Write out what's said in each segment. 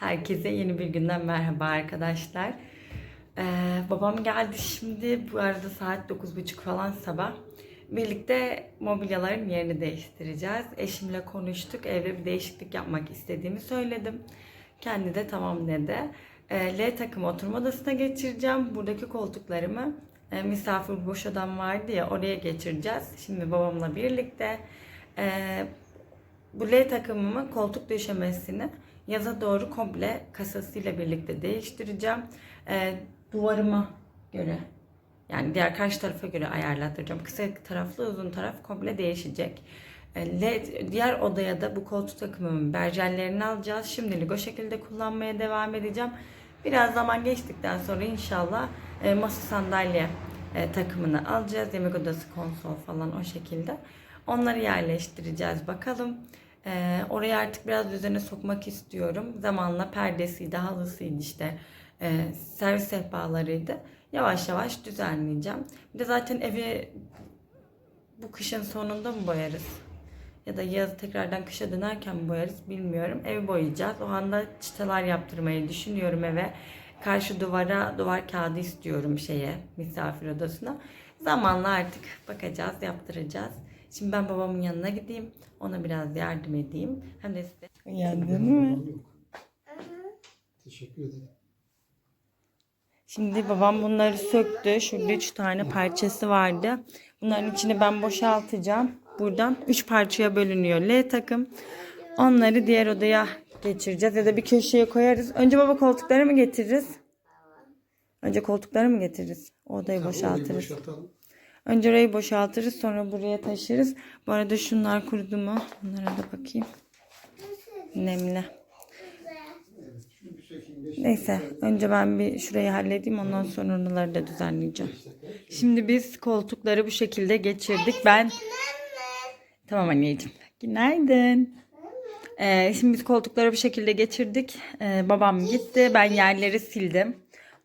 Herkese yeni bir günden merhaba arkadaşlar. Ee, babam geldi şimdi. Bu arada saat 9.30 falan sabah. Birlikte mobilyaların yerini değiştireceğiz. Eşimle konuştuk. Evde bir değişiklik yapmak istediğimi söyledim. Kendi de tamam dedi. Ee, L takım oturma odasına geçireceğim. Buradaki koltuklarımı e, misafir boş odam vardı ya oraya geçireceğiz. Şimdi babamla birlikte e, bu L takımımın koltuk döşemesini yaza doğru komple kasasıyla birlikte değiştireceğim. Ee, duvarıma göre yani diğer karşı tarafa göre ayarlattıracağım. Kısa taraflı uzun taraf komple değişecek. Ee, L, diğer odaya da bu koltuk takımımın berjerlerini alacağız. Şimdilik o şekilde kullanmaya devam edeceğim. Biraz zaman geçtikten sonra inşallah e, masa sandalye e, takımını alacağız. Yemek odası konsol falan o şekilde. Onları yerleştireceğiz bakalım. Ee, orayı artık biraz düzene sokmak istiyorum. Zamanla perdesiydi, halısıydı işte. e, servis sehpalarıydı. Yavaş yavaş düzenleyeceğim. Bir de zaten evi bu kışın sonunda mı boyarız? Ya da yaz tekrardan kışa dönerken mi boyarız bilmiyorum. Evi boyayacağız. O anda çıtalar yaptırmayı düşünüyorum eve. Karşı duvara duvar kağıdı istiyorum şeye misafir odasına. Zamanla artık bakacağız, yaptıracağız. Şimdi ben babamın yanına gideyim. Ona biraz yardım edeyim. Hem de size. Uyandın mı? Teşekkür ederim. Şimdi babam bunları söktü. Şurada üç tane parçası vardı. Bunların içini ben boşaltacağım. Buradan üç parçaya bölünüyor L takım. Onları diğer odaya geçireceğiz ya da bir köşeye koyarız. Önce baba koltukları mı getiririz? Önce koltukları mı getiririz? Odayı boşaltırız. Boşaltalım. Önce orayı boşaltırız sonra buraya taşırız. Bu arada şunlar kurudu mu? Bunlara da bakayım. Nemli. Neyse önce ben bir şurayı halledeyim ondan sonra oraları da düzenleyeceğim. Şimdi biz koltukları bu şekilde geçirdik. Ben Tamam anneciğim. Günaydın. Ee, şimdi biz koltukları bu şekilde geçirdik. Ee, babam gitti. Ben yerleri sildim.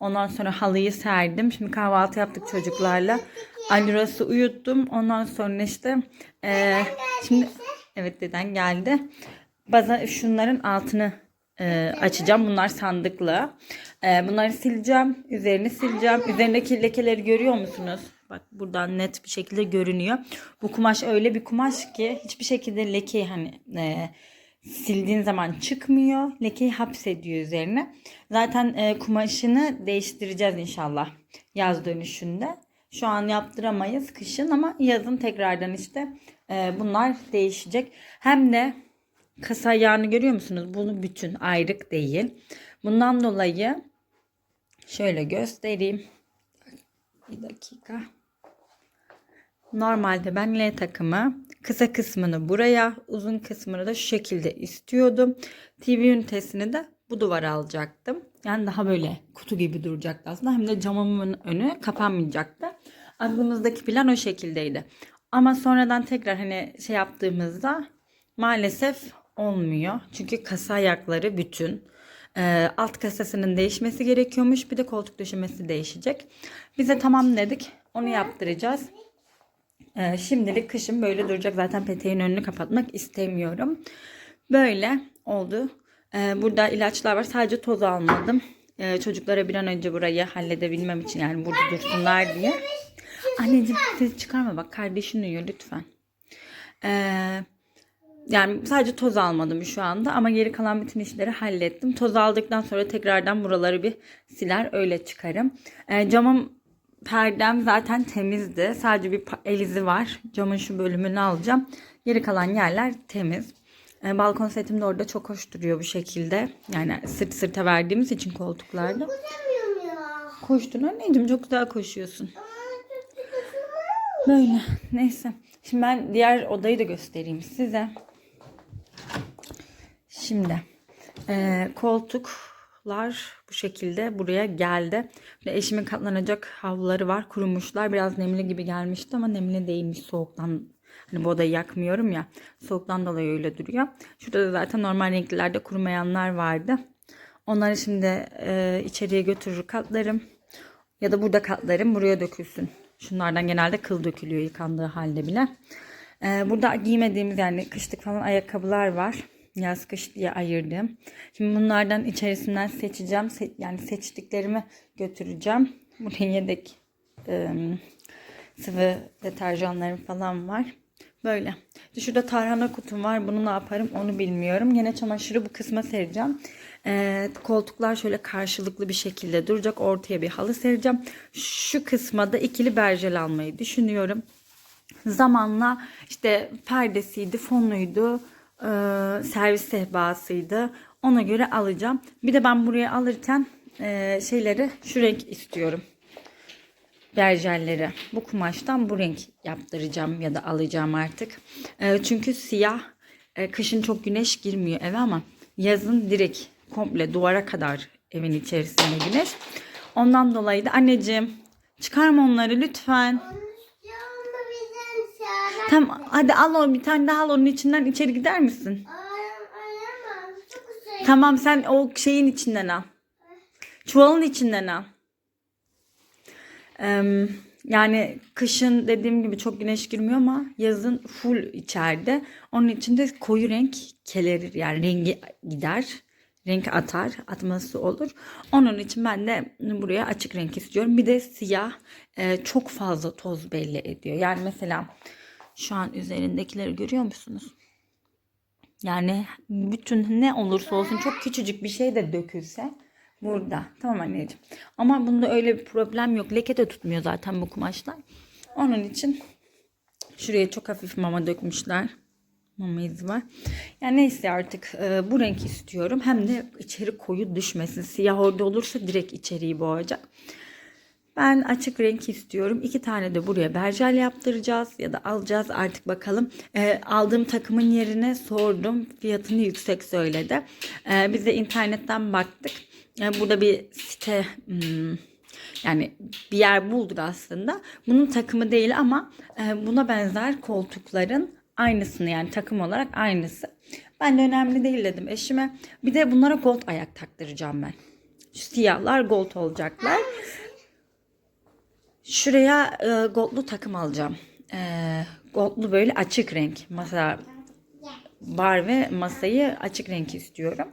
Ondan sonra halıyı serdim. Şimdi kahvaltı yaptık çocuklarla. Aliras'ı uyuttum. Ondan sonra işte ee, şimdi evet deden geldi. Baza şunların altını e, açacağım. Bunlar sandıklı. E, bunları sileceğim. Üzerini sileceğim. Üzerindeki lekeleri görüyor musunuz? Bak buradan net bir şekilde görünüyor. Bu kumaş öyle bir kumaş ki hiçbir şekilde lekeyi hani e, sildiğin zaman çıkmıyor. Lekeyi hapsediyor üzerine. Zaten e, kumaşını değiştireceğiz inşallah yaz dönüşünde. Şu an yaptıramayız kışın ama yazın tekrardan işte e, bunlar değişecek. Hem de kasa ayağını görüyor musunuz? Bunu bütün ayrık değil. Bundan dolayı şöyle göstereyim. Bir dakika. Normalde ben L takımı kısa kısmını buraya, uzun kısmını da şu şekilde istiyordum. TV ünitesini de bu duvara alacaktım. Yani daha böyle kutu gibi duracaktı aslında. Hem de camımın önü kapanmayacaktı. Aklımızdaki plan o şekildeydi. Ama sonradan tekrar hani şey yaptığımızda maalesef olmuyor. Çünkü kasa ayakları bütün. Ee, alt kasasının değişmesi gerekiyormuş. Bir de koltuk döşemesi değişecek. Bize tamam dedik. Onu yaptıracağız. Ee, şimdilik kışın böyle duracak. Zaten peteğin önünü kapatmak istemiyorum. Böyle oldu. Ee, burada ilaçlar var. Sadece toz almadım. Ee, çocuklara bir an önce burayı halledebilmem için yani burada dursunlar diye. Anneciğim ses çıkarma bak kardeşin uyuyor lütfen. Ee, yani sadece toz almadım şu anda ama geri kalan bütün işleri hallettim. Toz aldıktan sonra tekrardan buraları bir siler öyle çıkarım. Ee, camım perdem zaten temizdi. Sadece bir pa- el izi var. Camın şu bölümünü alacağım. Geri kalan yerler temiz. Ee, balkon setim de orada çok hoş duruyor bu şekilde. Yani sırt sırta verdiğimiz için koltuklarda. Koştun anneciğim çok güzel koşuyorsun. Böyle neyse. Şimdi ben diğer odayı da göstereyim size. Şimdi e, koltuklar bu şekilde buraya geldi. Ve eşimin katlanacak havluları var. Kurumuşlar. Biraz nemli gibi gelmişti ama nemli değilmiş soğuktan. Hani bu odayı yakmıyorum ya. Soğuktan dolayı öyle duruyor. Şurada da zaten normal renklerde kurumayanlar vardı. Onları şimdi e, içeriye götürür katlarım. Ya da burada katlarım buraya dökülsün. Şunlardan genelde kıl dökülüyor yıkandığı halde bile. Ee, burada giymediğimiz yani kışlık falan ayakkabılar var. Yaz kış diye ayırdım. Şimdi bunlardan içerisinden seçeceğim. Se- yani seçtiklerimi götüreceğim. Buraya yedek e, sıvı deterjanlarım falan var. Böyle. Şurada tarhana kutum var. Bunu ne yaparım onu bilmiyorum. Yine çamaşırı bu kısma sereceğim. Ee, koltuklar şöyle karşılıklı bir şekilde duracak. Ortaya bir halı sereceğim. Şu kısma da ikili berjel almayı düşünüyorum. Zamanla işte perdesiydi, fonuydu, e, servis sehpasıydı. Ona göre alacağım. Bir de ben buraya alırken e, şeyleri şu renk istiyorum berjerleri bu kumaştan bu renk yaptıracağım ya da alacağım artık. E, çünkü siyah e, kışın çok güneş girmiyor eve ama yazın direkt komple duvara kadar evin içerisinde güneş. Ondan dolayı da anneciğim çıkarma onları lütfen. Sağdan. Tamam hadi al onu bir tane daha al onun içinden içeri gider misin? Tamam sen o şeyin içinden al. Çuvalın içinden al. Yani kışın dediğim gibi çok güneş girmiyor ama yazın full içeride. Onun için de koyu renk kelerir yani rengi gider. Renk atar, atması olur. Onun için ben de buraya açık renk istiyorum. Bir de siyah e, çok fazla toz belli ediyor. Yani mesela şu an üzerindekileri görüyor musunuz? Yani bütün ne olursa olsun çok küçücük bir şey de dökülse burada. Tamam anneciğim. Ama bunda öyle bir problem yok. Leke de tutmuyor zaten bu kumaşlar. Onun için şuraya çok hafif mama dökmüşler. Mama izi var. Yani neyse artık e, bu renk istiyorum. Hem de içeri koyu düşmesin. Siyah orada olursa direkt içeriği boğacak. Ben açık renk istiyorum. İki tane de buraya berjel yaptıracağız ya da alacağız artık bakalım. Ee, aldığım takımın yerine sordum. Fiyatını yüksek söyledi. Ee, biz de internetten baktık. Ee, burada bir site hmm, yani bir yer bulduk aslında. Bunun takımı değil ama e, buna benzer koltukların aynısını yani takım olarak aynısı. Ben de önemli değil dedim eşime. Bir de bunlara gold ayak taktıracağım ben. Şu siyahlar gold olacaklar. Şuraya e, goldlu takım alacağım. E, goldlu böyle açık renk. Masa bar ve masayı açık renk istiyorum.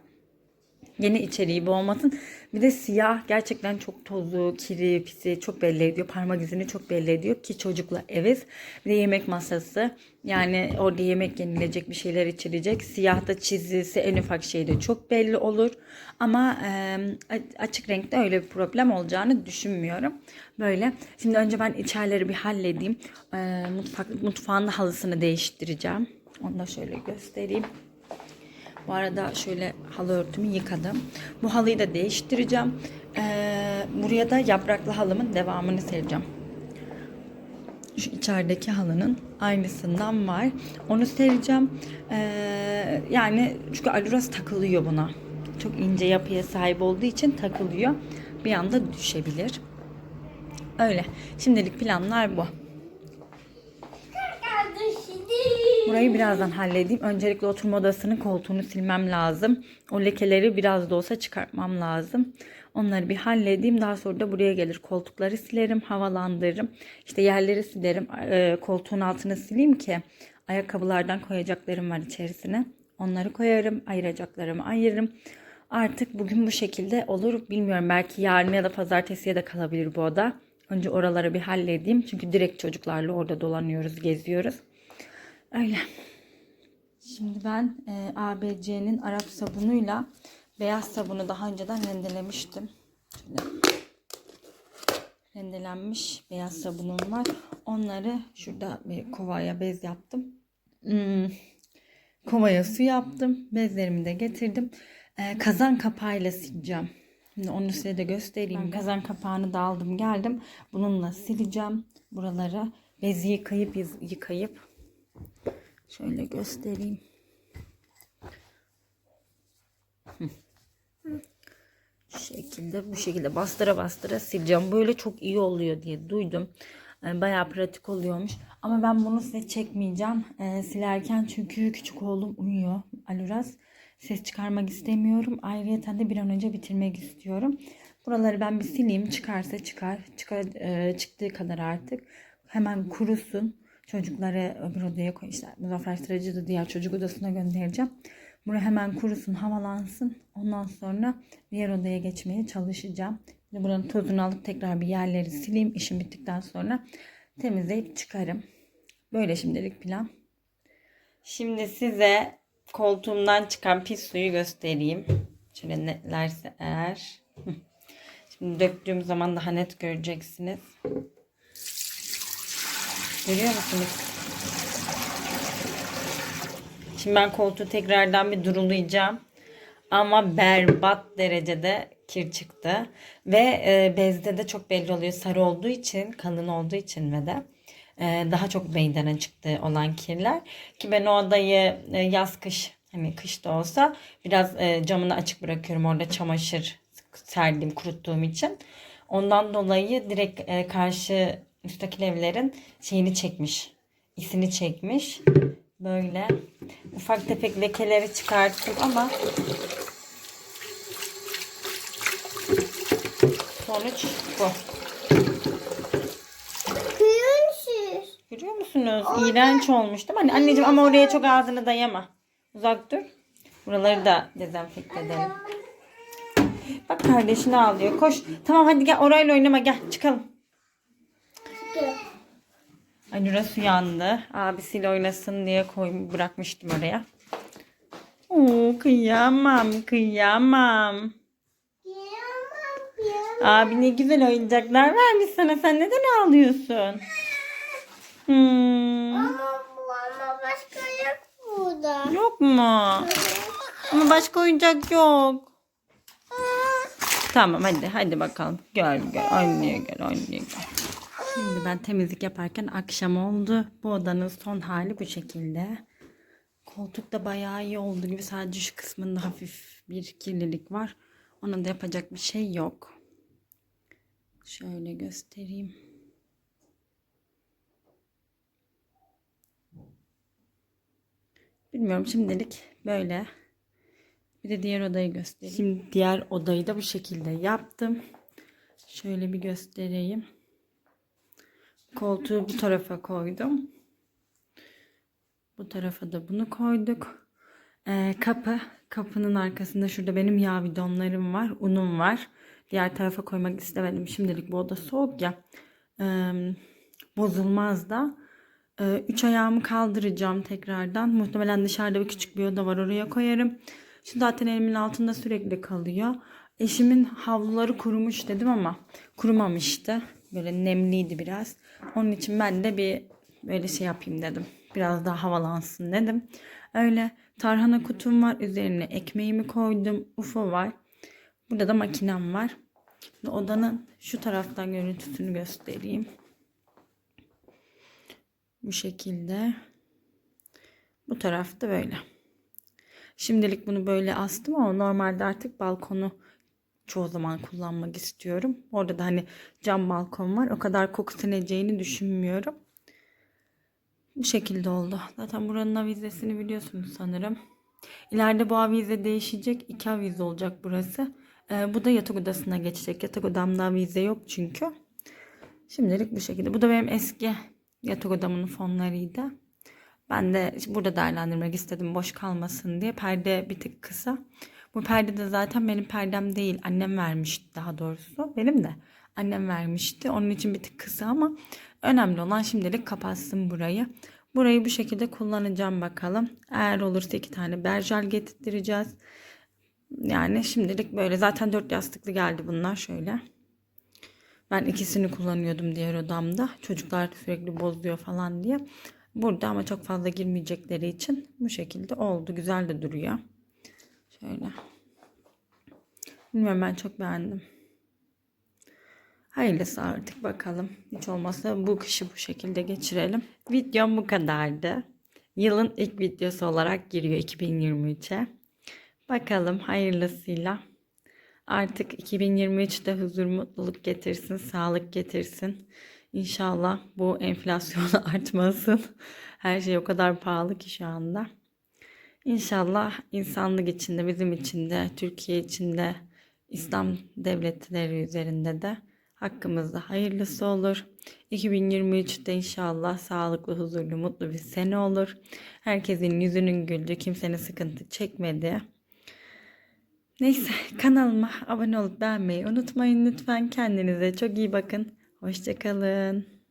Yeni içeriği bu olmasın. Bir de siyah gerçekten çok tozu, kiri, pisi çok belli ediyor. Parmak izini çok belli ediyor ki çocukla eviz. Bir de yemek masası. Yani orada yemek yenilecek bir şeyler içilecek. Siyahta çizgisi en ufak şeyde çok belli olur. Ama e, açık renkte öyle bir problem olacağını düşünmüyorum. Böyle. Şimdi önce ben içerileri bir halledeyim. E, mutfak, mutfağın halısını değiştireceğim. Onu da şöyle göstereyim. Bu arada şöyle halı örtümü yıkadım. Bu halıyı da değiştireceğim. Ee, buraya da yapraklı halımın devamını sereceğim. Şu içerideki halının aynısından var. Onu sereceğim. Ee, yani çünkü aluras takılıyor buna. Çok ince yapıya sahip olduğu için takılıyor. Bir anda düşebilir. Öyle. Şimdilik planlar bu. Burayı birazdan halledeyim. Öncelikle oturma odasının koltuğunu silmem lazım. O lekeleri biraz da olsa çıkartmam lazım. Onları bir halledeyim. Daha sonra da buraya gelir. Koltukları silerim, havalandırırım. İşte yerleri silerim. e, koltuğun altını sileyim ki ayakkabılardan koyacaklarım var içerisine. Onları koyarım. Ayıracaklarımı ayırırım. Artık bugün bu şekilde olur. Bilmiyorum belki yarın ya da pazartesiye de kalabilir bu oda. Önce oraları bir halledeyim. Çünkü direkt çocuklarla orada dolanıyoruz, geziyoruz. Öyle. Şimdi ben e, ABC'nin Arap sabunuyla beyaz sabunu daha önceden rendelemiştim. Şöyle rendelenmiş beyaz sabunum var. Onları şurada bir kovaya bez yaptım. Hmm, kovaya su yaptım. Bezlerimi de getirdim. E, kazan kapağıyla sileceğim. Şimdi onu size de göstereyim. Ben kazan kapağını da aldım geldim. Bununla sileceğim. Buraları bezi yıkayıp yıkayıp Şöyle göstereyim. Şu şekilde bu şekilde bastıra bastıra sileceğim. Böyle çok iyi oluyor diye duydum. Yani bayağı pratik oluyormuş. Ama ben bunu size çekmeyeceğim e, silerken çünkü küçük oğlum uyuyor. Aluraz. Ses çıkarmak istemiyorum. Ayrıca de bir an önce bitirmek istiyorum. Buraları ben bir sileyim. Çıkarsa çıkar. çıkar e, çıktığı kadar artık. Hemen kurusun. Çocukları öbür odaya koy. İşte Muzaffer Sıracı da diğer çocuk odasına göndereceğim. Buraya hemen kurusun, havalansın. Ondan sonra diğer odaya geçmeye çalışacağım. Şimdi buranın tozunu alıp tekrar bir yerleri sileyim. İşim bittikten sonra temizleyip çıkarım. Böyle şimdilik plan. Şimdi size koltuğumdan çıkan pis suyu göstereyim. Şöyle netlerse eğer. Şimdi döktüğüm zaman daha net göreceksiniz. Görüyor musunuz? Şimdi ben koltuğu tekrardan bir durulayacağım. Ama berbat derecede kir çıktı. Ve e, bezde de çok belli oluyor. Sarı olduğu için, kalın olduğu için ve de e, daha çok meydana çıktı olan kirler. Ki ben o odayı e, yaz kış hani kış da olsa biraz e, camını açık bırakıyorum. Orada çamaşır serdiğim kuruttuğum için. Ondan dolayı direkt e, karşı müstakil evlerin şeyini çekmiş. isini çekmiş. Böyle ufak tefek lekeleri çıkarttım ama sonuç bu. Kuyumsuz. Görüyor musunuz? İğrenç olmuş değil mi? Anne, anneciğim ama oraya çok ağzını dayama. Uzak dur. Buraları da dezenfekte edelim. Bak kardeşini ağlıyor. Koş. Tamam hadi gel orayla oynama gel çıkalım. Ay Nuras uyandı. Abisiyle oynasın diye koy bırakmıştım oraya. Oo kıyamam kıyamam. Abi ne güzel oyuncaklar vermiş sana. Sen neden ağlıyorsun? Hmm, Ama bu ama başka yok burada. yok mu? Ama başka oyuncak yok. Tamam hadi hadi bakalım. Gel gel oynaya gel oynaya gel. Şimdi ben temizlik yaparken akşam oldu. Bu odanın son hali bu şekilde. Koltuk da bayağı iyi oldu gibi. Sadece şu kısmında hafif bir kirlilik var. Ona da yapacak bir şey yok. Şöyle göstereyim. Bilmiyorum şimdilik böyle. Bir de diğer odayı göstereyim. Şimdi diğer odayı da bu şekilde yaptım. Şöyle bir göstereyim. Koltuğu bu tarafa koydum. Bu tarafa da bunu koyduk. Ee, kapı. Kapının arkasında şurada benim yağ bidonlarım var. Unum var. Diğer tarafa koymak istemedim. Şimdilik bu oda soğuk ya. Ee, bozulmaz da. Ee, üç ayağımı kaldıracağım tekrardan. Muhtemelen dışarıda bir küçük bir oda var. Oraya koyarım. Şu zaten elimin altında sürekli kalıyor. Eşimin havluları kurumuş dedim ama kurumamıştı. Böyle nemliydi biraz. Onun için ben de bir böyle şey yapayım dedim. Biraz daha havalansın dedim. Öyle tarhana kutum var. Üzerine ekmeğimi koydum. UFO var. Burada da makinem var. Odanın şu taraftan görüntüsünü göstereyim. Bu şekilde. Bu tarafta böyle. Şimdilik bunu böyle astım ama normalde artık balkonu çoğu zaman kullanmak istiyorum. Orada da hani cam balkon var. O kadar koku sineceğini düşünmüyorum. Bu şekilde oldu. Zaten buranın avizesini biliyorsunuz sanırım. İleride bu avize değişecek. İki avize olacak burası. Ee, bu da yatak odasına geçecek. Yatak odamda avize yok çünkü. Şimdilik bu şekilde. Bu da benim eski yatak odamın fonlarıydı. Ben de burada değerlendirmek istedim boş kalmasın diye. Perde bir tık kısa. Bu perde de zaten benim perdem değil. Annem vermişti daha doğrusu. Benim de annem vermişti. Onun için bir tık kısa ama önemli olan şimdilik kapatsın burayı. Burayı bu şekilde kullanacağım bakalım. Eğer olursa iki tane berjal getirtireceğiz. Yani şimdilik böyle. Zaten dört yastıklı geldi bunlar şöyle. Ben ikisini kullanıyordum diğer odamda. Çocuklar sürekli bozuyor falan diye. Burada ama çok fazla girmeyecekleri için bu şekilde oldu. Güzel de duruyor. Şöyle. Bilmiyorum ben çok beğendim. Hayırlısı artık bakalım. Hiç olmazsa bu kışı bu şekilde geçirelim. Videom bu kadardı. Yılın ilk videosu olarak giriyor 2023'e. Bakalım hayırlısıyla. Artık 2023'te huzur, mutluluk getirsin, sağlık getirsin. İnşallah bu enflasyon artmasın. Her şey o kadar pahalı ki şu anda. İnşallah insanlık içinde, bizim için de, Türkiye için de, İslam devletleri üzerinde de Hakkımızda hayırlısı olur. 2023'te inşallah sağlıklı, huzurlu, mutlu bir sene olur. Herkesin yüzünün güldüğü, kimsenin sıkıntı çekmediği. Neyse kanalıma abone olup beğenmeyi unutmayın lütfen. Kendinize çok iyi bakın. Hoşçakalın.